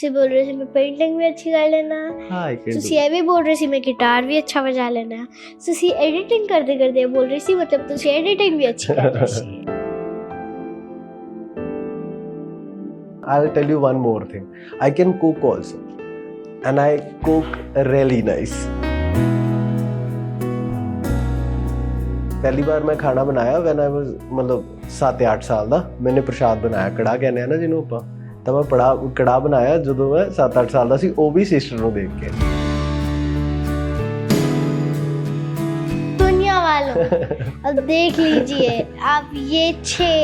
ਤੁਸੀਂ ਬੋਲ ਰਹੇ ਸੀ ਮੈਂ ਪੇਂਟਿੰਗ ਵੀ ਅੱਛੀ ਕਰ ਲੈਣਾ ਹਾਂ ਆਈ ਕੈਨ ਤੁਸੀਂ ਇਹ ਵੀ ਬੋਲ ਰਹੇ ਸੀ ਮੈਂ ਗਿਟਾਰ ਵੀ ਅੱਛਾ ਵਜਾ ਲੈਣਾ ਤੁਸੀਂ ਐਡੀਟਿੰਗ ਕਰਦੇ ਕਰਦੇ ਬੋਲ ਰਹੇ ਸੀ ਮਤਲਬ ਤੁਸੀਂ ਐਡੀਟਿੰਗ ਵੀ ਅੱਛੀ ਕਰ ਰਹੇ ਸੀ I'll tell you one more thing. I can cook also. And I cook really nice. ਪਹਿਲੀ ਵਾਰ ਮੈਂ ਖਾਣਾ ਬਣਾਇਆ ਵੈਨ ਆਈ ਵਾਸ ਮਤਲਬ 7-8 ਸਾਲ ਦਾ ਮੈਨੇ ਪ੍ਰਸ਼ਾਦ ਬਣਾਇਆ ਕੜਾ ਕਹਿੰਦੇ ਆ ਨਾ ਜਿਹਨੂੰ ਆਪਾਂ ਤਾਂ ਮੈਂ ਪੜਾ ਕੜਾ ਬਣਾਇਆ ਜਦੋਂ ਮੈਂ 7-8 ਸਾਲ ਦਾ ਸੀ ਉਹ ਵੀ ਸਿਸਟਰ ਨੂੰ ਦੇਖ ਕੇ दुनिया वालों अब देख लीजिए आप ये छः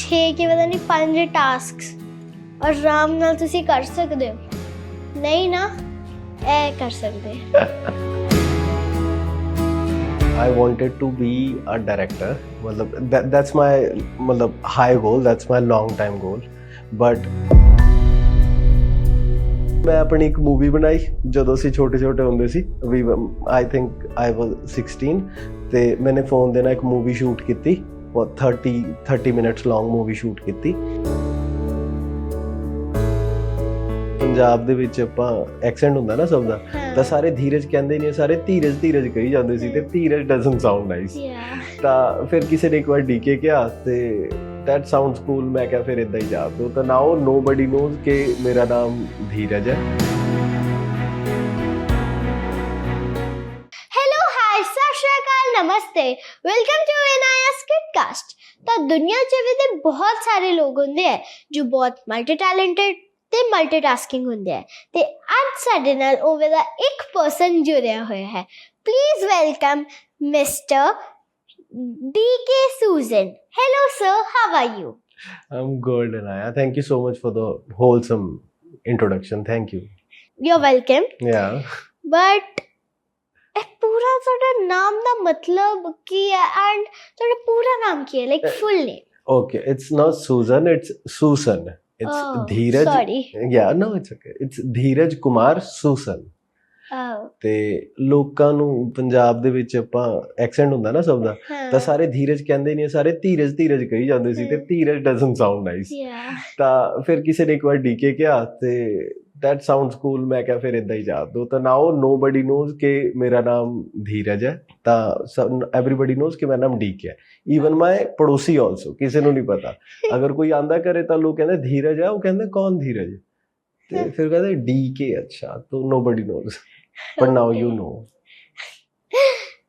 छः के पता नहीं पंज टास्क और राम ਨਾਲ ਤੁਸੀਂ ਕਰ ਸਕਦੇ ਹੋ ਨਹੀਂ ਨਾ ਇਹ ਕਰ ਸਕਦੇ I wanted to be a director. मतलब that, that's my मतलब high goal. That's my long time goal. But ਮੈਂ ਆਪਣੀ ਇੱਕ ਮੂਵੀ ਬਣਾਈ ਜਦੋਂ ਅਸੀਂ ਛੋਟੇ ਛੋਟੇ ਹੁੰਦੇ ਸੀ ਵੀ ਆਈ ਥਿੰਕ ਆਈ ਵਾਸ 16 ਤੇ ਮੈਨੇ ਫੋਨ ਦੇ ਨਾਲ ਇੱਕ ਮੂਵੀ ਸ਼ੂਟ ਕੀਤੀ ਉਹ 30 30 ਮਿੰਟਸ ਲੌਂਗ ਮੂਵੀ ਸ਼ੂਟ ਕੀਤੀ। ਪੰਜਾਬ ਦੇ ਵਿੱਚ ਆਪਾਂ ਐਕਸੈਂਟ ਹੁੰਦਾ ਨਾ ਸਭ ਦਾ ਤਾਂ ਸਾਰੇ ਧੀਰਜ ਕਹਿੰਦੇ ਨਹੀਂ ਸਾਰੇ ਧੀਰਜ ਧੀਰਜ ਕਹੀ ਜਾਂਦੇ ਸੀ ਤੇ ਧੀਰਜ ਡਸਨਟ ਸਾਊਂਡ ਨਾਈਸ ਤਾਂ ਫਿਰ ਕਿਸੇ ਨੇ ਇੱਕ ਵਾਰ ਡੀਕੇ ਕਿਹਾ ਤੇ ਦੈਟ ਸਾਊਂਡਸ ਕੂਲ ਮੈਂ ਕਿਹਾ ਫਿਰ ਇਦਾਂ ਹੀ ਜਾ। ਤੋ ਤਾਂ ਨਾਓ ਨੋਬਡੀ ਨੋਜ਼ ਕਿ ਮੇਰਾ ਨਾਮ ਧੀਰਜ ਹੈ। ਹੈਲੋ ਹਾਈ ਸਤਿ ਸ਼੍ਰੀ ਨਮਸਤੇ। ਵੈਲਕਮ ਟੂ ਐਨਆਈਐਸ ਕਿਡਕਾਸਟ ਤਾਂ ਦੁਨੀਆ 'ਚ ਵੀ ਤੇ ਬਹੁਤ ਸਾਰੇ ਲੋਕ ਹੁੰਦੇ ਆ, ਜੋ ਬਹੁਤ ਮਲਟੀ ਟੈਲੈਂਟਡ ਤੇ ਮਲਟੀ ਟਾਸਕਿੰਗ ਹੁੰਦੇ ਆ। ਤੇ ਅੱਜ ਸਾਡੇ ਨਾਲ ਉਹ ਦਾ ਇੱਕ ਪਰਸਨ ਜੁੜਿਆ ਹੋਇਆ ਹੈ। Please welcome mister D K Susan hello sir how are you I'm good Anaya thank you so much for the wholesome introduction thank you you are welcome yeah but ਇਹ ਪੂਰਾ ਤੁਹਾਡਾ ਨਾਮ ਦਾ ਮਤਲਬ ਕੀ ਹੈ ਐਂਡ ਤੁਹਾਡਾ ਪੂਰਾ ਨਾਮ ਕੀ ਹੈ like full name okay. It's not susan it's susan. It's Oh, dheeraj sorry. yeah no it's okay. ਤੇ ਲੋਕਾਂ ਨੂੰ ਪੰਜਾਬ ਦੇ ਵਿੱਚ ਆਪਾਂ ਐਕਸੈਂਟ ਹੁੰਦਾ ਨਾ ਸਭ ਦਾ ਤਾਂ ਸਾਰੇ ਧੀਰਜ ਕਹਿੰਦੇ ਨਹੀਂ ਸਾਰੇ ਧੀਰਜ ਧੀਰਜ ਕਹੀ ਜਾਂਦੇ ਸੀ ਤੇ। Dheeraj doesn't sound nice. ਤਾਂ ਫਿਰ ਕਿਸੇ ਨੇ ਇੱਕ ਵਾਰ ਡੀਕੇ ਕਿਹਾ ਤੇ ਦੈਟ ਸਾਊਂਡਸ ਕੂਲ ਮੈਂ ਕਿਹਾ ਫਿਰ ਇਦਾਂ ਹੀ ਜਾ ਦੋ ਤਾਂ ਨਾਓ ਨੋਬਡੀ ਨੋਜ਼ ਕਿ ਮੇਰਾ ਨਾਮ ਧੀਰਜ ਹੈ ਤਾਂ ਐਵਰੀਬਡੀ ਨੋਜ਼ ਕਿ ਮੇਰਾ ਨਾਮ ਡੀਕੇ ਹੈ। ਈਵਨ ਮਾਈ ਪੜੋਸੀ ਆਲਸੋ ਕਿਸੇ ਨੂੰ ਨਹੀਂ ਪਤਾ। ਅਗਰ ਕੋਈ ਆਂਦਾ ਕਰੇ ਤਾਂ ਲੋਕ ਕਹਿੰਦੇ ਧੀਰਜ ਹੈ ਉਹ ਕਹਿੰਦੇ ਕੌਣ ਧੀਰਜ? ਤੇ ਫਿਰ ਕਹਿੰਦੇ ਡੀਕੇ ਅੱਛਾ ਤਾਂ nobody knows but now you. Know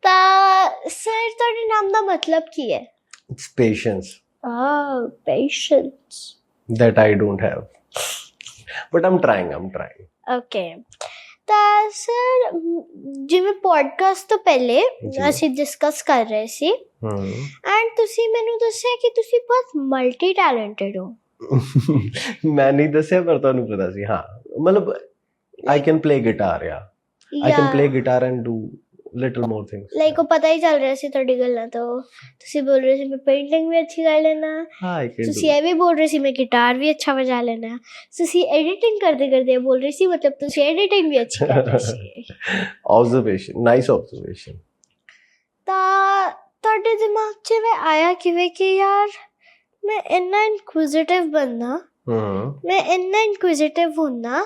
ਤਾਂ ਸਰ ਤੁਹਾਡੇ ਨਾਮ ਦਾ ਮਤਲਬ ਕੀ ਹੈ it's patience Oh, patience. that I don't have. But I'm trying, I'm trying. Okay. ਤਾਂ ਸਰ ਜਿਵੇਂ ਪੋਡਕਾਸਟ ਤੋਂ ਪਹਿਲੇ। ਅਸੀਂ ਡਿਸਕਸ ਕਰ ਰਹੇ ਸੀ. ਐਂਡ ਤੁਸੀਂ ਮੈਨੂੰ ਦੱਸਿਆ ਕਿ ਤੁਸੀਂ ਬਹੁਤ ਮਲਟੀ ਟੈਲੈਂਟਡ ਹੋ ਮੈਂ ਨਹੀਂ ਦੱਸਿਆ ਪਰ ਤੁਹਾਨੂੰ ਪਤਾ ਸੀ ਹਾਂ ਮਤਲਬ I can play guitar, yeah. I can play guitar and do little more things. Like ਉਹ ਪਤਾ ਹੀ ਚੱਲ ਰਿਹਾ ਸੀ ਤੁਹਾਡੀ ਗੱਲਾਂ ਤੋਂ ਤੁਸੀਂ ਬੋਲ ਰਹੇ ਸੀ ਮੈਂ ਪੇਂਟਿੰਗ ਵੀ ਅੱਛੀ ਕਰ ਲੈਣਾ I can ਤੁਸੀਂ do. ਇਹ ਵੀ ਬੋਲ ਰਹੇ ਸੀ ਮੈਂ ਗਿਟਾਰ ਵੀ ਅੱਛਾ ਵਜਾ ਲੈਣਾ ਤੁਸੀਂ ਐਡੀਟਿੰਗ ਕਰਦੇ ਕਰਦੇ ਬੋਲ ਰਹੇ ਸੀ ਮਤਲਬ ਤੁਸੀਂ ਐਡੀਟਿੰਗ ਵੀ ਅੱਛੀ ਕਰ ਰਹੇ ਸੀ Observation, nice observation. ਤਾਂ ਤੁਹਾਡੇ ਦਿਮਾਗ 'ਚ ਵੀ ਆਇਆ ਕਿਵੇਂ ਕਿ ਯਾਰ ਮੈਂ ਇੰਨਾ ਇਨਕੁਇਜ਼ਿਟਿਵ ਬੰਦਾ Hmm. ਮੈਂ ਇੰਨਾ ਇਨਕੁਇਜ਼ਿਟਿਵ ਹੁੰਨਾ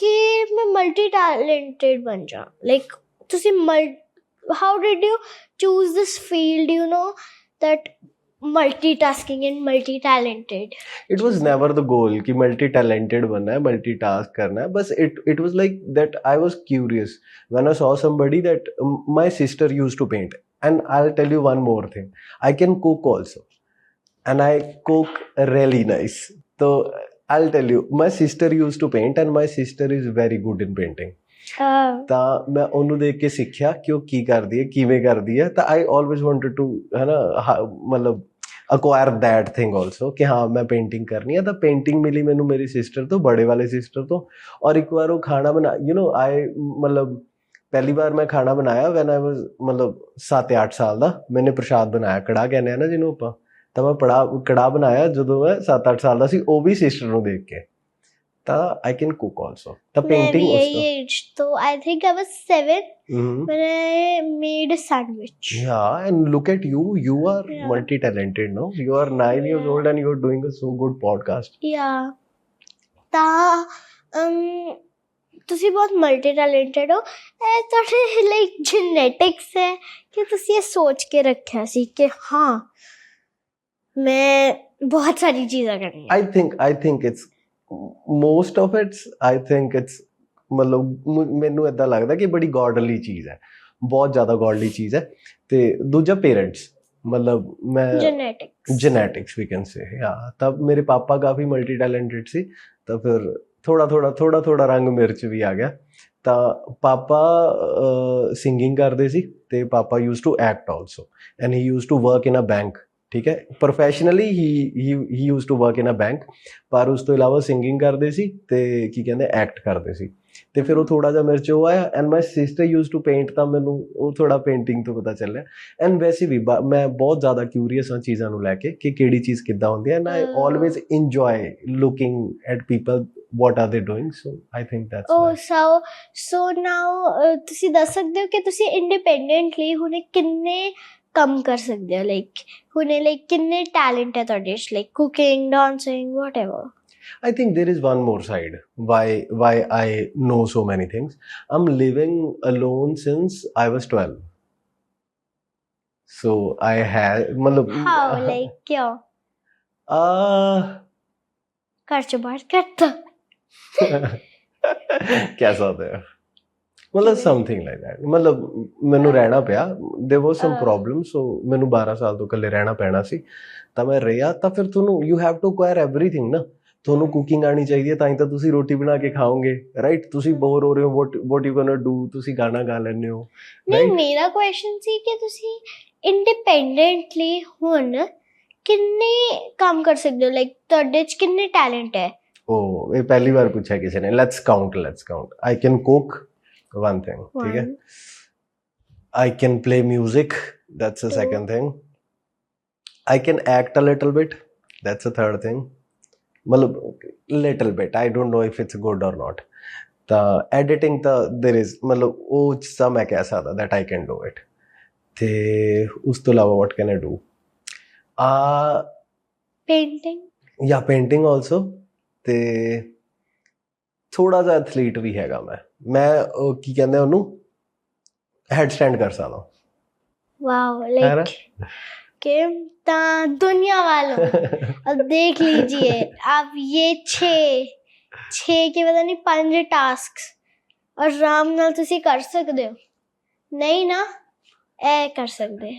ਕਿ ਮੈਂ ਮਲਟੀ ਟੈਲੈਂਟਡ ਬਣ ਜਾ ਲਾਈਕ ਤੁਸੀਂ how did you choose this field you know that multitasking and multi-talented it was never the goal ki multi-talented banna hai multitask karna hai but it it was like that i was curious when i saw somebody that um, my sister used to paint and i'll tell you one more thing i can cook also and i cook really nice so I'll tell you my sister used to paint and my sister is very good in painting. ਤਾਂ ਮੈਂ ਉਹਨੂੰ ਦੇਖ ਕੇ ਸਿੱਖਿਆ ਕਿ ਉਹ ਕੀ ਕਰਦੀ ਹੈ ਕਿਵੇਂ ਕਰਦੀ ਹੈ। ਤਾਂ ਆਈ ਆਲਵੇਜ਼ ਵਾਂਟਡ ਟੂ ਹੈ ਨਾ ਹਾ- ਮਤਲਬ ਅਕਵਾਇਰ ਦੈਟ ਥਿੰਗ ਆਲਸੋ ਕਿ ਹਾਂ ਮੈਂ ਪੇਂਟਿੰਗ ਕਰਨੀ ਹੈ। ਤਾਂ ਪੇਂਟਿੰਗ ਮਿਲੀ ਮੈਨੂੰ ਮੇਰੀ ਸਿਸਟਰ ਤੋਂ ਬੜੇ ਵਾਲੇ ਸਿਸਟਰ ਤੋਂ। ਔਰ ਇੱਕ ਵਾਰ ਉਹ ਖਾਣਾ ਬਣਾ ਯੂ نو ਆਈ ਮਤਲਬ ਪਹਿਲੀ ਵਾਰ ਮੈਂ ਖਾਣਾ ਬਣਾਇਆ ਵੈਨ ਆਈ ਵਾਸ ਮਤਲਬ 7-8 ਸਾਲ ਦਾ ਮੈਨੇ ਪ੍ਰਸ਼ਾਦ ਬਣਾਇਆ ਕੜਾ ਕਹਿੰਦੇ ਆ ਨਾ ਜਿਹਨੂੰ ਆਪਾਂ। ਤਾਂ ਮੈਂ ਪੜਾ ਕੜਾ ਬਣਾਇਆ ਜਦੋਂ ਮੈਂ 7-8 ਸਾਲ ਦਾ ਸੀ ਉਹ ਵੀ ਸਿਸਟਰ ਨੂੰ ਦੇਖ ਕੇ ਤਾਂ ਆਈ ਕੈਨ ਕੁਕ ਆਲਸੋ ਤਾਂ painting also age so i think i was 7 when i made a sandwich yeah and look at you you are Yeah. multi talented no you are 9 years Yeah. old and you are doing a so good podcast yeah ਤਾਂ um ਤੁਸੀਂ ਬਹੁਤ multi talented ਹੋ ਇਹ ਤੁਹਾਡੇ like genetics ਹੈ ਕਿ ਤੁਸੀਂ ਇਹ ਸੋਚ ਕੇ ਰੱਖਿਆ ਸੀ ਕਿ ਹਾਂ ਮੈਂ ਬਹੁਤ ਸਾਰੀ ਚੀਜ਼ਾਂ ਕਰਨੀਆਂ I think I think it's most of it's I think it's ਮਤਲਬ ਮ- ਮੈਨੂੰ ਇਦਾਂ ਲੱਗਦਾ ਕਿ ਬੜੀ ਗੋਡਲੀ ਚੀਜ਼ ਹੈ ਬਹੁਤ ਜ਼ਿਆਦਾ ਗੋਡਲੀ ਚੀਜ਼ ਹੈ ਤੇ ਦੂਜਾ ਪੇਰੈਂਟਸ ਮਤਲਬ ਮੈਂ ਜੈਨੇਟਿਕਸ ਜੈਨੇਟਿਕਸ ਵੀ ਕੈਨ ਸੇ ਹਾਂ ਤਬ ਮੇਰੇ ਪਾਪਾ ਕਾਫੀ ਮਲਟੀ ਟੈਲੈਂਟਡ ਸੀ ਤਾਂ ਫਿਰ ਥੋੜਾ ਥੋੜਾ ਥੋੜਾ ਥੋੜਾ ਰੰਗ ਮਿਰਚ ਵੀ ਆ ਗਿਆ ਤਾਂ ਪਾਪਾ ਸਿੰਗਿੰਗ ਕਰਦੇ ਸੀ ਤੇ ਪਾਪਾ used to act also and he used to work in a bank ਠੀਕ ਹੈ professionally he he used to work in a bank ਪਰ ਉਸ ਤੋਂ ਇਲਾਵਾ ਸਿੰਗਿੰਗ ਕਰਦੇ ਸੀ ਤੇ ਕੀ ਕਹਿੰਦੇ ਐਕਟ ਕਰਦੇ ਸੀ। ਤੇ ਫਿਰ ਉਹ ਥੋੜਾ ਜਿਹਾ ਮੇਰੇ 'ਚ ਉਹ ਆਇਆ and my sister used to paint ਤਾਂ ਮੈਨੂੰ ਉਹ ਥੋੜਾ ਪੇਂਟਿੰਗ ਤੋਂ ਪਤਾ ਚੱਲਿਆ। ਐਂਡ ਵੈਸੇ ਵੀ ਮੈਂ ਬਹੁਤ ਜ਼ਿਆਦਾ ਕਿਊਰੀਅਸ ਹਾਂ ਚੀਜ਼ਾਂ ਨੂੰ ਲੈ ਕੇ ਕਿ ਕਿਹੜੀ ਚੀਜ਼ ਕਿੱਦਾਂ ਹੁੰਦੀ ਹੈ and I. Always enjoy looking at people what are they doing so I think that's oh so so now ਤੁਸੀਂ ਦੱਸ ਸਕਦੇ ਹੋ ਕਿ ਤੁਸੀਂ ਇੰਡੀਪੈਂਡੈਂਟਲੀ ਹੁਣੇ ਕਿੰਨੇ ਕੰਮ ਕਰ ਸਕਦੇ ਹੋ ਲਾਈਕ ਹੁਣੇ ਲਾਈਕ ਕਿੰਨੇ ਟੈਲੈਂਟ ਹੈ ਤੁਹਾਡੇ ਚ like cooking dancing whatever I think there is one more side why why I know so many things. I'm living alone since I was 12. So I had मतलब ਹਾਊ ਲਾਈਕ ਕਿਉਂ uh, ਘਰ ਚ ਬਾਹਰ ਕਰਤਾ कैसा होता है मतलब ਸਮਥਿੰਗ ਲਾਈਕ ਦੈਟ ਮਤਲਬ ਮੈਨੂੰ ਰਹਿਣਾ ਪਿਆ देयर वाज ਸਮ ਹਾਂ। ਪ੍ਰੋਬਲਮ ਸੋ ਮੈਨੂੰ 12 ਸਾਲ ਤੋਂ ਇਕੱਲੇ ਰਹਿਣਾ ਪੈਣਾ ਸੀ ਤਾਂ ਮੈਂ ਰਿਹਾ ਤਾਂ ਫਿਰ ਤੁਹਾਨੂੰ you have to acquire everything ਨਾ ਤੁਹਾਨੂੰ ਕੁਕਿੰਗ ਆਣੀ ਚਾਹੀਦੀ ਹੈ ਤਾਂ ਹੀ ਤਾਂ ਤੁਸੀਂ ਰੋਟੀ ਬਣਾ ਕੇ ਖਾਓਗੇ ਰਾਈਟ ਤੁਸੀਂ ਬੋਰ ਹੋ ਰਹੇ ਹੋ what what you gonna do ਤੁਸੀਂ ਗਾਣਾ ਗਾ ਲੈਂਦੇ ਹੋ ਨਹੀਂ Right? ਮੇਰਾ ਕੁਐਸਚਨ ਸੀ ਕਿ ਤੁਸੀਂ ਇੰਡੀਪੈਂਡੈਂਟਲੀ ਹੁਣ ਕਿੰਨੇ ਕੰਮ ਕਰ ਸਕਦੇ ਹੋ ਲਾਈਕ ਤੁਹਾਡੇ ਚ ਕਿੰਨੇ ਟੈਲੈਂਟ ਹੈ ਉਹ ਇਹ ਪਹਿਲੀ ਵਾਰ ਪੁੱਛਿਆ ਕਿਸੇ ਨੇ let's count let's count I can cook one thing ਠੀਕ ਹੈ One, I can play music. That's the Two. second thing. I can act a little bit. That's the third thing. मतलब little bit. I don't know if it's good or not. The editing the there is मतलब ਉਹ ਚੀਜ਼ਾਂ ਮੈਂ ਕਹਿ ਸਕਦਾ that I can do it. ਤੇ ਉਸ ਤੋਂ ਇਲਾਵਾ what can I do? ਆ painting ਜਾਂ ਪੇਂਟਿੰਗ ਆਲਸੋ ਤੇ ਥੋੜਾ ਜਿਹਾ ਐਥਲੀਟ ਵੀ ਹੈਗਾ ਮੈਂ ਮੈਂ ਉਹ ਕੀ ਕਹਿੰਦੇ ਆ ਉਹਨੂੰ ਹੈਡ ਸਟੈਂਡ ਕਰ ਸਕਦਾ वाओ है ना? लाइक कि ता दुनिया वालों अब देख लीजिए आप ये छः छः के पता नहीं पंज टास्क और आराम ਨਾਲ ਤੁਸੀਂ ਕਰ ਸਕਦੇ ਹੋ ਨਹੀਂ ਨਾ ਇਹ ਕਰ ਸਕਦੇ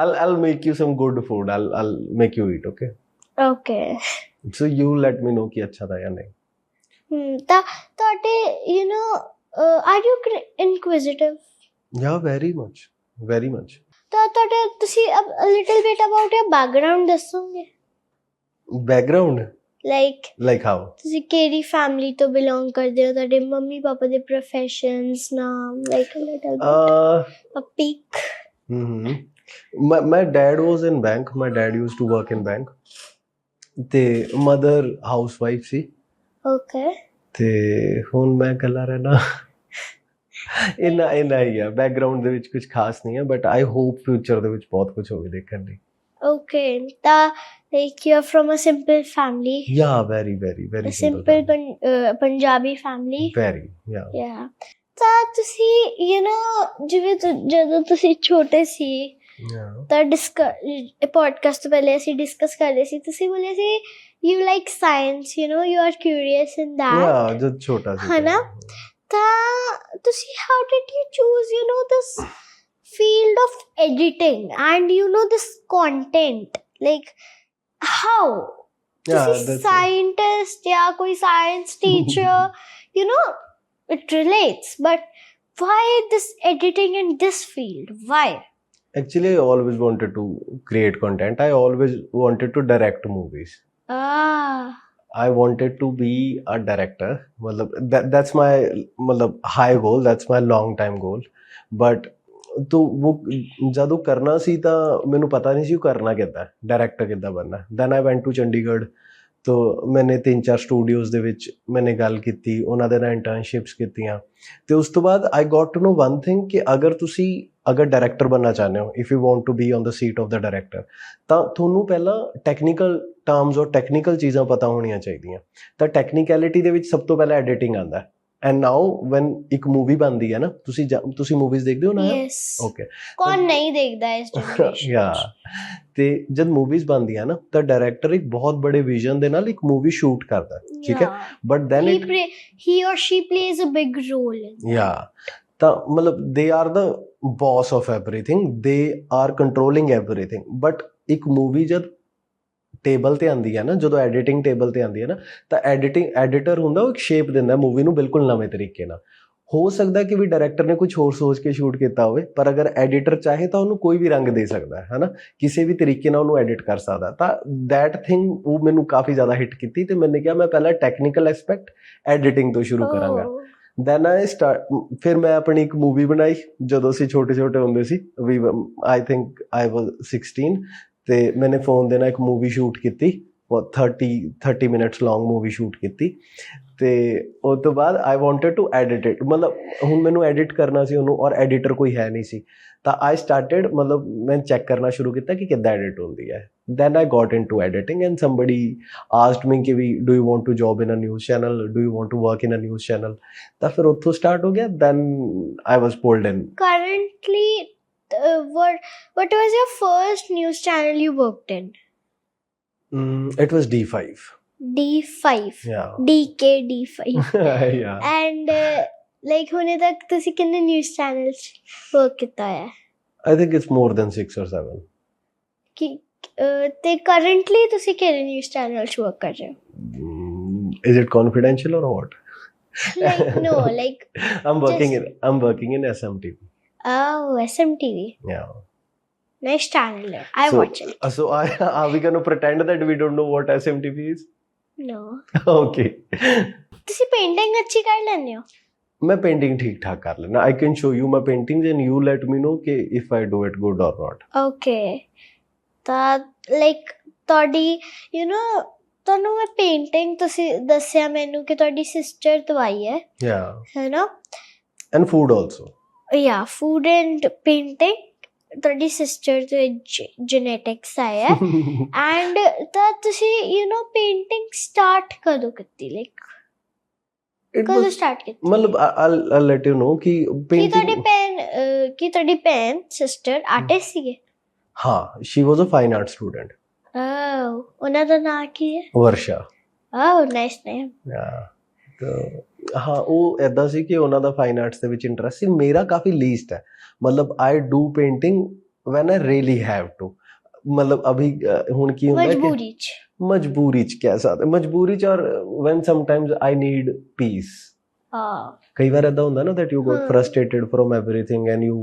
I'll I'll make you some good food. I'll I'll make you eat, okay? Okay So you let me know ਕਿ ਅੱਛਾ ਦਾ ਤਾਂ ਤੁਹਾਡੇ you know are you inquisitive Yeah, very much. Very much. ਤਾਂ ਤੁਹਾਡੇ ਤੁਸੀਂ ਅਬ little bit about your background ਦੱਸੋਗੇ Background like like how? ਤੁਸੀਂ ਕਿਹੜੀ ਫੈਮਿਲੀ ਤੋਂ ਬਿਲੋਂਗ ਕਰਦੇ ਹੋ ਤੁਹਾਡੇ ਮੰਮੀ ਪਾਪਾ ਦੇ ਪ੍ਰੋਫੈਸ਼ਨਸ ਨਾਮ like little Uh, a peek mhm. My my dad was in bank. My dad used to work in bank. ਤੇ mother housewife ਸੀ ਓਕੇ ਤੇ ਹੁਣ ਮੈਂ ਇਕੱਲਾ ਰਹਿਣਾ ਇੰਨਾ ਇੰਨਾ ਹੀ ਆ। ਬੈਕਗ੍ਰਾਉਂਡ ਦੇ ਵਿੱਚ ਕੁਝ ਖਾਸ ਨਹੀਂ ਹੈ ਬਟ ਆਈ ਹੋਪ ਫਿਊਚਰ ਦੇ ਵਿੱਚ ਬਹੁਤ ਕੁਝ ਹੋਵੇ ਦੇਖਣ ਲਈ। ਓਕੇ ਤਾਂ like you are from a simple family yeah very very very simple Punjabi family very yeah yeah ਤਾਂ ਤੁਸੀਂ ਯੂ نو ਜਿਵੇਂ ਤੁ- ਜਦੋਂ ਤੁਸੀਂ ਛੋਟੇ ਸੀ ਯਾ ਤਾਂ ਡਿਸਕਸ ਪੋਡਕਾਸਟ ਤੋਂ ਪਹਿਲੇ ਅਸੀਂ ਡਿਸਕਸ ਕਰ ਰਹੇ ਸੀ ਤੁਸੀਂ ਬੋਲੇ ਸੀ you like science you know you are curious in that. Yeah just chota hana ta to see how did you choose you know this field of editing and you know this content? Like how? Yeah, किसी scientist या कोई science teacher you know it relates but why this editing in this field? Why? Actually i always wanted to create content. I always wanted to direct movies. ah I wanted to be a director. मतलब that that's my मतलब high goal. That's my long time goal. But तो वो ਜਦੋਂ ਕਰਨਾ ਸੀ ਤਾਂ ਮੈਨੂੰ ਪਤਾ ਨਹੀਂ ਸੀ ਉਹ ਕਰਨਾ ਕਿੱਦਾਂ ਡਾਇਰੈਕਟਰ ਕਿੱਦਾਂ ਬਣਨਾ then I went to Chandigarh ਤੋ ਮੈਨੇ ਤਿੰਨ ਚਾਰ ਸਟੂਡੀਓਜ਼ ਦੇ ਵਿੱਚ ਮੈਨੇ ਗੱਲ ਕੀਤੀ ਉਹਨਾਂ ਦੇ ਨਾਲ ਇੰਟਰਨਸ਼ਿਪਸ ਕੀਤੀਆਂ ਤੇ ਉਸ ਤੋਂ ਬਾਅਦ I got to know one thing ਕਿ ਅਗਰ ਤੁਸੀਂ ਅਗਰ ਡਾਇਰੈਕਟਰ ਬਣਨਾ ਚਾਹੁੰਦੇ ਹੋ if you want to be on the seat of the director ਤਾਂ ਤੁਹਾਨੂੰ ਪਹਿਲਾਂ ਟੈਕਨੀਕਲ ਟਰਮਸ ਔਰ ਟੈਕਨੀਕਲ ਚੀਜ਼ਾਂ ਪਤਾ ਹੋਣੀਆਂ ਚਾਹੀਦੀਆਂ। ਤਾਂ ਟੈਕਨੀਕੈਲਿਟੀ ਦੇ ਵਿੱਚ ਸਭ ਤੋਂ ਪਹਿਲਾਂ ਐਡੀਟਿੰਗ ਆਂਦਾ ਐਂਡ ਨਾਓ ਵੈਨ ਇੱਕ ਮੂਵੀ ਬਣਦੀ ਹੈ ਨਾ ਤੁਸੀਂ ਤੁਸੀਂ ਮੂਵੀਜ਼ ਦੇਖਦੇ ਹੋ ਨਾ? ਓਕੇ ਕੌਣ ਨਹੀਂ ਦੇਖਦਾ ਇਸ ਜਨਰੇਸ਼ਨ ਯਾ ਤੇ ਜਦ ਮੂਵੀਜ਼ ਬਣਦੀਆਂ ਨਾ ਤਾਂ ਡਾਇਰੈਕਟਰ ਇੱਕ ਬਹੁਤ ਬੜੇ ਵਿਜ਼ਨ ਦੇ ਨਾਲ ਇੱਕ ਮੂਵੀ ਸ਼ੂਟ ਕਰਦਾ ਹੈ, ਠੀਕ ਹੈ? But then or she plays a big role in ਯਾ ਤਾਂ ਮਤਲਬ they are the boss of everything they are controlling everything but ਇੱਕ ਮੂਵੀ ਜਦ ਟੇਬਲ ਤੇ ਆਂਦੀ ਹੈ ਨਾ ਜਦੋਂ ਐਡੀਟਿੰਗ ਟੇਬਲ ਤੇ ਆਂਦੀ ਹੈ ਨਾ ਤਾਂ ਐਡੀਟਿੰਗ ਐਡੀਟਰ ਹੁੰਦਾ ਉਹ ਇੱਕ ਸ਼ੇਪ ਦਿੰਦਾ ਮੂਵੀ ਨੂੰ ਬਿਲਕੁਲ ਨਵੇਂ ਤਰੀਕੇ ਨਾਲ। ਹੋ ਸਕਦਾ ਕਿ ਵੀ ਡਾਇਰੈਕਟਰ ਨੇ ਕੁਝ ਹੋਰ ਸੋਚ ਕੇ ਸ਼ੂਟ ਕੀਤਾ ਹੋਵੇ ਪਰ ਅਗਰ ਐਡੀਟਰ ਚਾਹੇ ਤਾਂ ਉਹਨੂੰ ਕੋਈ ਵੀ ਰੰਗ ਦੇ ਸਕਦਾ ਹੈ ਹਨਾ? ਕਿਸੇ ਵੀ ਤਰੀਕੇ ਨਾਲ ਉਹਨੂੰ ਐਡਿਟ ਕਰ ਸਕਦਾ ਤਾਂ ਦੈਟ ਥਿੰਗ ਉਹ ਮੈਨੂੰ ਕਾਫੀ ਜ਼ਿਆਦਾ ਹਿੱਟ ਕੀਤੀ ਤੇ ਮੈंने ਕਿਹਾ ਮੈਂ ਪਹਿਲਾਂ ਟੈਕਨੀਕਲ ਐਸਪੈਕਟ ਐਡੀਟਿੰਗ ਤੋਂ ਸ਼ੁਰੂ ਕਰਾਂਗਾ। ਦੈਨ ਆਈ ਸਟਾਰਟ ਫਿਰ ਮੈਂ ਆਪਣੀ ਇੱਕ ਮੂਵੀ ਬਣਾਈ, ਜਦੋਂ ਅਸੀਂ ਛੋਟੇ ਛੋਟੇ ਹੁੰਦੇ ਸੀ, ਵੀ ਆਈ ਥਿੰਕ ਆਈ ਵਾਸ 16 ਤੇ ਮੈਨੇ ਫੋਨ ਦੇ ਨਾਲ ਇੱਕ ਮੂਵੀ ਸ਼ੂਟ ਕੀਤੀ, ਉਹ 30 30 ਮਿੰਟਸ ਲੌਂਗ ਮੂਵੀ ਸ਼ੂਟ ਕੀਤੀ। ਤੇ ਉਸ ਤੋਂ ਬਾਅਦ I wanted to edit it ਮਤਲਬ ਹੁਣ ਮੈਨੂੰ ਐਡਿਟ ਕਰਨਾ ਸੀ ਉਹਨੂੰ ਔਰ ਐਡੀਟਰ ਕੋਈ ਹੈ ਨਹੀਂ ਸੀ ਤਾਂ ਆਈ ਸਟਾਰਟਡ ਮਤਲਬ ਮੈਂ ਚੈੱਕ ਕਰਨਾ ਸ਼ੁਰੂ ਕੀਤਾ ਕਿ ਕਿੱਦਾਂ ਐਡਿਟ ਹੁੰਦੀ ਹੈ then i got into editing and somebody asked me ਕਿ ਵੀ do you want to job in a news channel do you want to work in a news channel ਤਾਂ ਫਿਰ ਉੱਥੋਂ ਸਟਾਰਟ ਹੋ ਗਿਆ then i was pulled in currently uh, what what was your first news channel you worked in mm, it was d5 d5 yeah dk d5 yeah and uh, like ਹੁਣੇ ਤੱਕ ਤੁਸੀਂ ਕਿੰਨੇ news channels work ਕੀਤਾ ਹੈ i think it's more than 6 or 7 ਕਿ ਅਹ, ਤੇ currently ਤੁਸੀਂ ਕਿਹੜੇ ਨਿਊਜ਼ ਚੈਨਲਸ ਵਰਕ ਕਰ ਰਹੇ ਹੋ mm, is it confidential or what like no like i'm working in i'm working in smtv oh smtv yeah nice channel i So- watch it uh, so I, are we going to pretend that we don't know what smtv is no okay ਤੁਸੀਂ painting ਅੱਛੀ ਕਰ ਲੈਂਦੇ ਹੋ? ਮੈਂ painting ਠੀਕ ਠਾਕ ਕਰ ਲੈਣਾ I can show you my paintings and you let me know ਕਿ if I do it good or not okay ਤਾਂ ਲਾਈਕ ਤੁਹਾਡੀ ਯੂ نو ਤੁਹਾਨੂੰ ਮੈਂ ਪੇਂਟਿੰਗ ਤੁਸੀਂ ਦੱਸਿਆ ਮੈਨੂੰ ਕਿ ਤੁਹਾਡੀ ਸਿਸਟਰ ਤੋਂ ਆਈ ਹੈ। ਯਾ ਹੈ ਨਾ? And food also yeah food and painting ਤੁਹਾਡੀ ਸਿਸਟਰ ਤੇ ਜੈਨੇਟਿਕਸ ਆਇਆ ਐਂਡ ਤਾਂ ਤੁਸੀਂ ਯੂ نو ਪੇਂਟਿੰਗ ਸਟਾਰਟ ਕਦੋਂ ਕੀਤੀ? ਲਾਈਕ ਕਦੋਂ ਸਟਾਰਟ ਕੀਤੀ? ਮਤਲਬ ਆਲ ਲੈਟ ਯੂ ਨੋ ਕਿ ਪੇਂਟਿੰਗ ਕੀ ਤੁਹਾਡੀ ਪੈਨ ਕੀ ਤੁਹਾਡੀ ਪੈਨ ਸਿਸਟਰ ਆਰਟਿਸਟ ਸੀਗੇ? ਹਾਂ she was a fine art student ਓ ਉਹਨਾਂ ਦਾ ਨਾਂ ਕੀ ਹੈ? ਵਰਸ਼ਾ। ਓ ਨਾਈਸ ਨੇਮ ਯਾ ਹਾਂ ਉਹ ਐਦਾਂ ਸੀ ਕਿ ਉਹਨਾਂ ਦਾ ਫਾਈਨ ਆਰਟਸ ਦੇ ਵਿੱਚ ਇੰਟਰਸਟ ਸੀ। ਮੇਰਾ ਕਾਫੀ ਲੀਸਟ ਹੈ। ਮਤਲਬ I do painting when I really have to ਮਤਲਬ ਅਭੀ ਹੁਣ ਕੀ ਹੁੰਦਾ ਕਿ ਮਜਬੂਰੀ ਚ। ਮਜਬੂਰੀ ਚ ਕਹਿ ਸਕਦੇ। ਮਜਬੂਰੀ ਚ or when sometimes I need peace ਹਾਂ। ਕਈ ਵਾਰ ਏਦਾਂ ਹੁੰਦਾ ਨਾ ਹਾਂ। frustrated from everything and you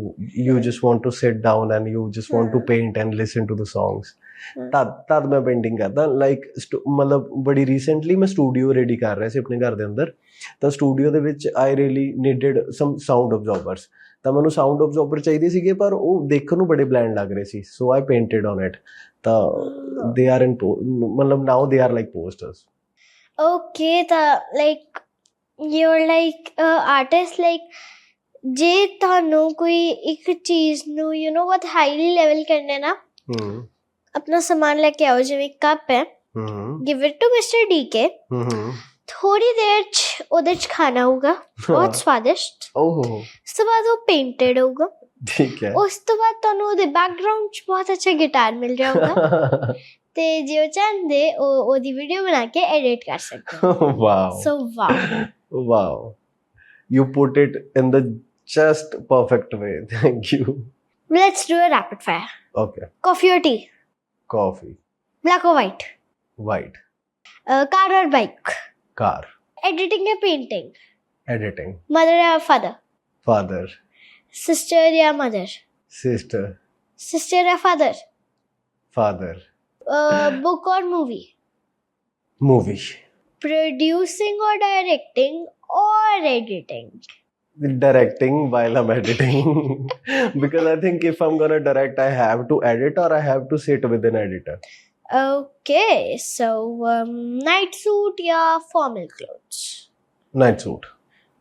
you just want to sit down and you just want to ਹਾਂ। paint and listen to the songs ਹਾਂ। ਤਦ ਤਦ ਮੈਂ ਪੇਂਟਿੰਗ ਕਰਦਾ। ਲਾਈਕ ਮਤਲਬ ਬੜੀ ਰੀਸੈਂਟਲੀ ਮੈਂ ਸਟੂਡੀਓ ਰੈਡੀ ਕਰ ਰਿਹਾ ਸੀ ਆਪਣੇ ਘਰ ਦੇ ਅੰਦਰ। ਤਾਂ ਸਟੂਡੀਓ ਦੇ ਵਿੱਚ I really needed some sound absorbers ਤਾਂ ਮੈਨੂੰ ਸਾਊਂਡ ਅਬਜ਼ੌਰਬਰ ਚਾਹੀਦੇ ਸੀਗੇ ਪਰ ਉਹ ਦੇਖਣ ਨੂੰ ਬੜੇ ਬਲੈਂਡ ਲੱਗ ਰਹੇ ਸੀ। So I painted on it ਤਾਂ ਦੇ ਆਰ ਇਨ ਮਤਲਬ now they are like posters okay ਤਾਂ like you are like artist like ਜੇ ਤੁਹਾਨੂੰ ਕੋਈ ਇੱਕ ਚੀਜ਼ ਨੂੰ ਯੂ نو ਬਹੁਤ ਹਾਈਲੀ ਲੈਵਲ ਕਰਨਾ ਨਾ ਹੂੰ। ਆਪਣਾ ਸਮਾਨ ਲੈ ਕੇ ਆਓ ਜਿਵੇਂ ਕੱਪ ਹੈ give it to mister D K ਥੋੜੀ ਦੇਰ ਚ ਉਹਦੇ ਚ ਖਾਣਾ ਹੋਊਗਾ ਬਹੁਤ ਸਵਾਦਿਸ਼ਟ ਓਹ ਉਸ ਤੋਂ ਬਾਅਦ ਉਹ ਪੇਂਟਡ ਹੋਊਗਾ ਠੀਕ ਹੈ ਉਸ ਤੋਂ ਬਾਅਦ ਤੁਹਾਨੂੰ ਉਹਦੇ ਬੈਕਗ੍ਰਾਉਂਡ ਚ ਬਹੁਤ ਅੱਛਾ ਗਿਟਾਰ ਮਿਲ ਜਾਊਗਾ ਤੇ ਜੇ ਉਹ ਚਾਹੁੰਦੇ ਉਹ ਉਹਦੀ ਵੀਡੀਓ ਬਣਾ ਕੇ ਐਡਿਟ ਕਰ ਸਕਦੇ wow so wow wow you put it in the just perfect way thank you Let's do a rapid fire. okay Coffee or tea? Coffee Black or white? white Uh, car or bike? car Editing or painting? editing Mother or father? father Sister or mother? sister Sister or father? father Uh, book or movie? movie Producing or directing or editing? Directing while i'm editing because i think if i'm gonna direct i have to edit or i have to sit with an editor Okay, so um, night suit or formal clothes? night suit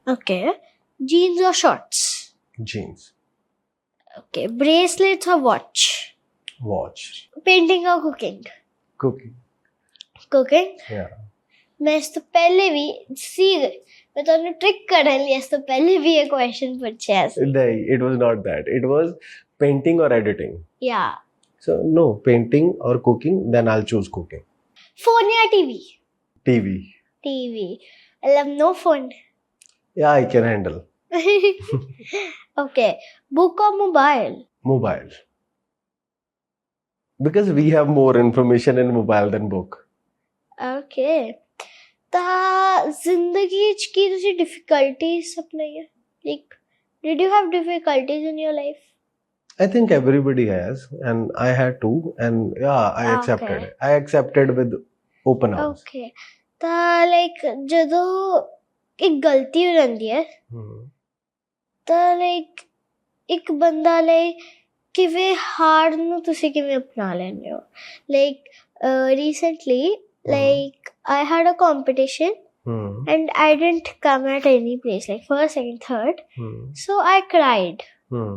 Okay. Jeans or shorts? jeans Okay, bracelets or watch? watch Painting or cooking? cooking Cooking? yeah ਮੈਂ ਇਸ ਤੋਂ ਪਹਿਲੇ ਵੀ ਸੀ ਮੈਂ ਤੁਹਾਨੂੰ trick ਕਰਨ ਲਈ ਇਸ ਤੋਂ ਪਹਿਲੇ ਵੀ ਇਹ ਕੁਐਸਚਨ ਪੁੱਛਿਆ ਸੀ ਨਹੀਂ it was not that it was painting or editing ਯਾ so no painting or cooking then i'll choose cooking phone ਜਾਂ ਟੀਵੀ tv ਟੀਵੀ ਮਤਲਬ no phone yeah i can handle okay book or mobile mobile because we have more information in mobile than book okay ਤਾਂ ਜ਼ਿੰਦਗੀ ਚ ਕੀ ਤੁਸੀਂ difficulties ਅਪਣਾਈਆਂ like did you have difficulties in your life I think everybody has, and I had to, and yeah, I Okay. accepted it. I accepted with open arms. Okay ਤਾਂ like ਜਦੋਂ ਇੱਕ ਗਲਤੀ ਹੋ ਜਾਂਦੀ ਹੈ Hmm. ਤਾਂ like ਇੱਕ ਬੰਦਾ ਲਈ ਕਿਵੇਂ ਹਾਰ ਨੂੰ ਤੁਸੀਂ ਕਿਵੇਂ ਅਪਣਾ ਲੈਂਦੇ ਹੋ like recently like I had a competition Hmm. and I didn't come at any place like first, second, third. Hmm. So I cried. Hmm.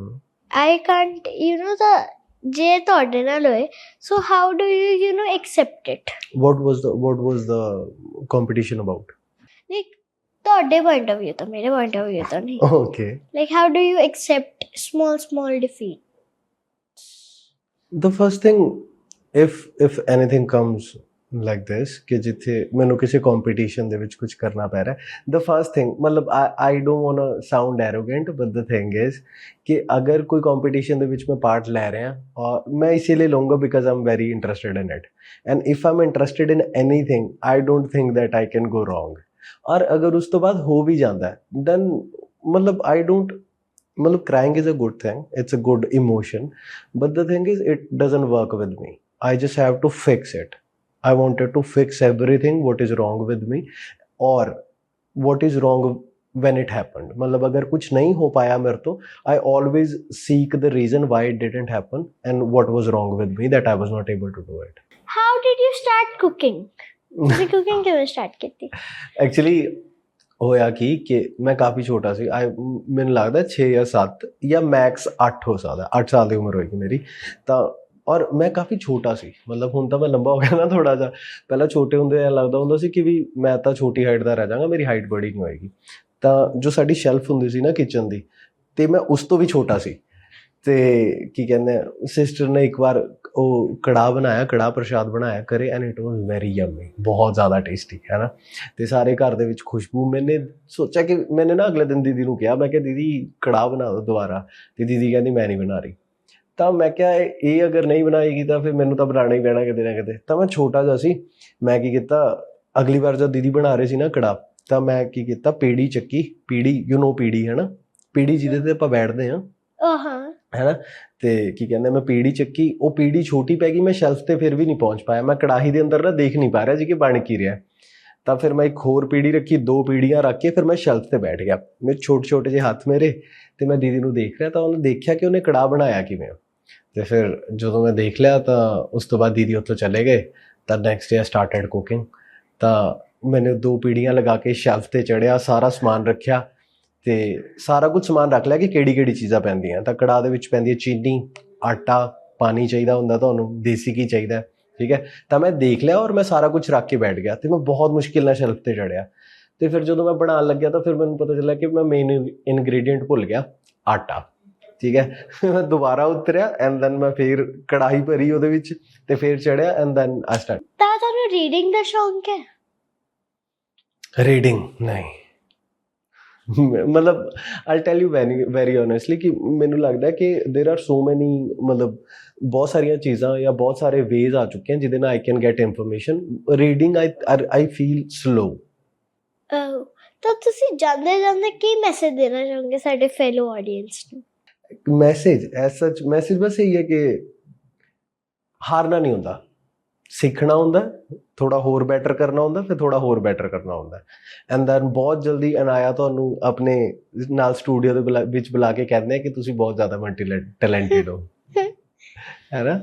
I can't, you know, the ਜੇ ਤੁਹਾਡੇ ਨਾਲ ਹੋਏ so how do you you know accept it What was the what was the competition about? like ਤੁਹਾਡੇ point of view ਤੋਂ ਮੇਰੇ point of view ਤੋਂ ਨਹੀਂ Okay. like how do you accept small small defeat The first thing, if if anything comes like this ਕਿ ਜਿੱਥੇ ਮੈਨੂੰ ਕਿਸੇ competition ਦੇ ਵਿੱਚ ਕੁਝ ਕਰਨਾ ਪੈ ਰਿਹਾ the first thing ਮਤਲਬ I I don't want to sound arrogant but the thing is ਕਿ ਅਗਰ ਕੋਈ ਕੰਪੀਟੀਸ਼ਨ ਦੇ ਵਿੱਚ ਮੈਂ ਪਾਰਟ ਲੈ ਰਿਹਾ ਔਰ ਮੈਂ ਇਸੀलिए ਲਵਾਂਗਾ because I'm very interested in it and if I'm interested in anything I don't think that I can go wrong ਔਰ ਅਗਰ ਉਸ ਤੋਂ ਬਾਅਦ ਹੋ ਵੀ ਜਾਂਦਾ ਦੈਨ ਮਤਲਬ ਆਈ ਡੋਂਟ ਮਤਲਬ crying is a good thing it's a good emotion but the thing is it doesn't work with me i just have to fix it I wanted to fix everything what is wrong with me or what is wrong when it happened मतलब अगर कुछ नहीं हो पाया मेरे तो I always seek the reason why it didn't happen and what was wrong with me that I was not able to do it how did you start cooking actually होया कि मैं काफ़ी छोटा सी आई मैंने लगता छः या सात या मैक्स अठ हो सकता अठ साल की उम्र होगी मेरी तो ਔਰ ਮੈਂ ਕਾਫੀ ਛੋਟਾ ਸੀ, ਮਤਲਬ ਹੁਣ ਤਾਂ ਮੈਂ ਲੰਬਾ ਹੋ ਗਿਆ ਨਾ ਥੋੜਾ ਜਿਹਾ। ਪਹਿਲਾਂ ਛੋਟੇ ਹੁੰਦੇ ਐ ਲੱਗਦਾ ਹੁੰਦਾ ਸੀ ਕਿ ਵੀ ਮੈਂ ਤਾਂ ਛੋਟੀ ਹਾਈਟ ਦਾ ਰਹਿ ਜਾਵਾਂਗਾ, ਮੇਰੀ ਹਾਈਟ ਬੜੀ ਨਹੀਂ ਹੋਏਗੀ। ਤਾਂ ਜੋ ਸਾਡੀ ਸ਼ੈਲਫ ਹੁੰਦੀ ਸੀ ਨਾ ਕਿਚਨ ਦੀ, ਤੇ ਮੈਂ ਉਸ ਤੋਂ ਵੀ ਛੋਟਾ ਸੀ। ਤੇ ਕੀ ਕਹਿੰਦੇ ਸਿਸਟਰ ਨੇ ਇੱਕ ਵਾਰ ਉਹ ਕੜਾਹ ਬਣਾਇਆ, ਕੜਾਹ ਪ੍ਰਸ਼ਾਦ ਬਣਾਇਆ, ਕਰੇ and it was very yummy ਬਹੁਤ ਜ਼ਿਆਦਾ ਟੇਸਟੀ ਹੈ ਨਾ? ਤੇ ਸਾਰੇ ਘਰ ਦੇ ਵਿੱਚ ਖੁਸ਼ਬੂ, ਮੈਨੇ ਸੋਚਿਆ ਕਿ ਮੈਨੇ ਨਾ ਅਗਲੇ ਦਿਨ ਦੀਦੀ ਨੂੰ ਕਿਹਾ, ਮੈਂ ਕਿਹਾ, ਦੀਦੀ, ਕੜਾਹ ਬਣਾ ਦਿਓ ਦੁਬਾਰਾ। ਤੇ ਦੀਦੀ ਕਹਿੰਦੀ, ਮੈਂ ਨਹੀਂ ਬਣਾ ਰਹੀ। ਤਾਂ ਮੈਂ ਕਿਹਾ ਇਹ ਅਗਰ ਨਹੀਂ ਬਣਾਏਗੀ ਤਾਂ ਫਿਰ ਮੈਨੂੰ ਤਾਂ ਬਣਾਉਣਾ ਹੀ ਪੈਣਾ ਕਿਤੇ ਨਾ ਕਿਤੇ। ਤਾਂ ਮੈਂ ਛੋਟਾ ਜਿਹਾ ਸੀ ਮੈਂ ਕੀ ਕੀਤਾ ਅਗਲੀ ਵਾਰ ਜਦ ਦੀਦੀ ਬਣਾ ਰਹੇ ਸੀ ਨਾ ਕੜਾਹ ਤਾਂ ਮੈਂ ਕੀ ਕੀਤਾ ਪੀੜੀ ਚੱਕੀ ਪੀੜੀ ਯੂ نو ਪੀੜੀ ਹੈ ਨਾ ਪੀੜੀ ਜਿਹਦੇ ਤੇ ਆਪਾਂ ਬੈਠਦੇ ਹਾਂ। ਉਹ ਹਾਂ। ਹੈਨਾ? ਤੇ ਕੀ ਕਹਿੰਦੇ ਮੈਂ ਪੀੜੀ ਚੱਕੀ ਉਹ ਪੀੜੀ ਛੋਟੀ ਪੈ ਗਈ ਮੈਂ ਸ਼ੈਲਫ ਤੇ ਫਿਰ ਵੀ ਨਹੀਂ ਪਹੁੰਚ ਪਾਇਆ। ਮੈਂ ਕੜਾਹੀ ਦੇ ਅੰਦਰ ਨਾ ਦੇਖ ਨਹੀਂ ਪਾ ਰਿਹਾ ਜੀ ਕਿ ਬਣ ਕੀ ਰਿਹਾ। ਤਾਂ ਫਿਰ ਮੈਂ ਇੱਕ ਹੋਰ ਪੀੜੀ ਰੱਖੀ ਦੋ ਪੀੜੀਆਂ ਰੱਖ ਕੇ ਫਿਰ ਮੈਂ ਸ਼ੈਲਫ ਤੇ ਬੈਠ ਗਿਆ। ਮੇਰੇ ਛੋਟੇ ਛੋਟੇ ਜਿਹੇ ਹੱਥ ਮੇਰੇ ਤੇ ਮੈਂ ਦੀਦੀ ਨੂੰ ਦੇਖ ਰਿਹਾ ਤਾਂ ਉਹਨੇ ਦੇਖਿਆ ਕਿ ਉਹਨੇ ਕੜਾਹ ਬਣਾਇਆ ਕਿਵੇਂ ਆ। ਤੇ ਫਿਰ ਜਦੋਂ ਮੈਂ ਦੇਖ ਲਿਆ ਤਾਂ ਉਸ ਤੋਂ ਬਾਅਦ ਦੀਦੀ ਉੱਥੋਂ ਚਲੇ ਗਏ, ਤਾਂ ਨੈਕਸਟ ਡੇ ਸਟਾਰਟਡ ਕੁਕਿੰਗ ਤਾਂ ਮੈंने ਦੋ ਪੀੜੀਆਂ ਲਗਾ ਕੇ ਸ਼ੈਲਫ ਤੇ ਚੜਿਆ ਸਾਰਾ ਸਮਾਨ ਰੱਖਿਆ ਤੇ ਸਾਰਾ ਕੁਝ ਸਮਾਨ ਰੱਖ ਲਿਆ ਕਿ ਕਿਹੜੀ ਕਿਹੜੀ ਚੀਜ਼ਾਂ ਪੈਂਦੀਆਂ। ਤਾਂ ਕੜਾਹ ਦੇ ਵਿੱਚ ਪੈਂਦੀ ਹੈ ਚੀਨੀ, ਆਟਾ, ਪਾਣੀ ਚਾਹੀਦਾ ਹੁੰਦਾ ਤੁਹਾਨੂੰ ਦੇਸੀ ਕੀ ਚਾਹੀਦਾ, ਠੀਕ ਹੈ। ਤਾਂ ਮੈਂ ਦੇਖ ਲਿਆ ਔਰ ਮੈਂ ਸਾਰਾ ਕੁਝ ਰੱਖ ਕੇ ਬੈਠ ਗਿਆ ਤੇ ਮੈਂ ਬਹੁਤ ਮੁਸ਼ਕਿਲ ਨਾਲ ਸ਼ੈਲਫ ਤੇ ਚੜਿਆ ਤੇ ਫਿਰ ਜਦੋਂ ਮੈਂ ਬਣਾਉਣ ਲੱਗਿਆ ਤਾਂ ਫਿਰ ਮੈਨੂੰ ਪਤਾ ਚੱਲਿਆ ਕਿ ਮੈਂ ਮੇਨ ਇਨਗਰੀਡੀਅੰਟ ਭੁੱਲ ਗਿਆ, ਆਟਾ। ਠੀਕ ਹੈ? ਮੈਂ ਦੁਬਾਰਾ ਉਤਰਿਆ ਐਂਡ ਦੈਨ ਮੈਂ ਫੇਰ ਕੜਾਈ ਭਰੀ ਉਹਦੇ ਵਿੱਚ ਤੇ ਫੇਰ ਚੜਿਆ ਐਂਡ ਦੈਨ ਆ ਸਟਾਰਟ ਤਾਂ ਤੁਹਾਨੂੰ ਰੀਡਿੰਗ ਦਾ ਸ਼ੌਂਕ ਹੈ? ਰੀਡਿੰਗ ਨਹੀਂ। ਮਤਲਬ I tell you very honestly ਕਿ ਮੈਨੂੰ ਲੱਗਦਾ ਕਿ देयर ਆਰ ਸੋ ਮੈਨੀ ਮਤਲਬ ਬਹੁਤ ਸਾਰੀਆਂ ਚੀਜ਼ਾਂ ਜਾਂ ਬਹੁਤ ਸਾਰੇ ਵੇਜ਼ ਆ ਚੁੱਕੇ ਹਨ ਜਿਹਦੇ ਨਾਲ I can get information reading I I feel slow ਤਾਂ ਤੁਸੀਂ ਜਾਂਦੇ ਜਾਂਦੇ ਕੀ ਮੈਸੇਜ ਦੇਣਾ ਚਾਹੋਗੇ ਸਾਡੇ ਫੈਲੋ ਆਡੀਅנס ਨੂੰ? ਮੈਸੇਜ ਐਸ ਸੱਚ ਮੈਸੇਜ ਬਸ ਇਹ ਹੈ ਕਿ ਹਾਰਨਾ ਨਹੀਂ ਹੁੰਦਾ। ਸਿੱਖਣਾ ਹੁੰਦਾ ਥੋੜਾ ਹੋਰ ਬੈਟਰ ਕਰਨਾ ਹੁੰਦਾ ਫਿਰ ਥੋੜਾ ਹੋਰ ਬੈਟਰ ਕਰਨਾ ਹੁੰਦਾ। ਐਂਡ ਦੈਨ ਬਹੁਤ ਜਲਦੀ ਅਨਾਇਆ ਤੁਹਾਨੂੰ ਆਪਣੇ ਨਾਲ ਸਟੂਡੀਓ ਦੇ ਵਿੱਚ ਬੁਲਾ ਕੇ ਕਹਿੰਦੇ ਆ ਕਿ ਤੁਸੀਂ ਬਹੁਤ ਜ਼ਿਆਦਾ ਮਲਟੀ ਟੈਲੈਂਟਡ ਹੋ। ਹੈ ਨਾ?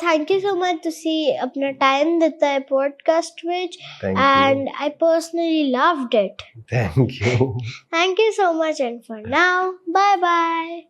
thank you so much to see apna time ditta podcast which and. I personally loved it. Thank you. thank you so much and for now bye bye.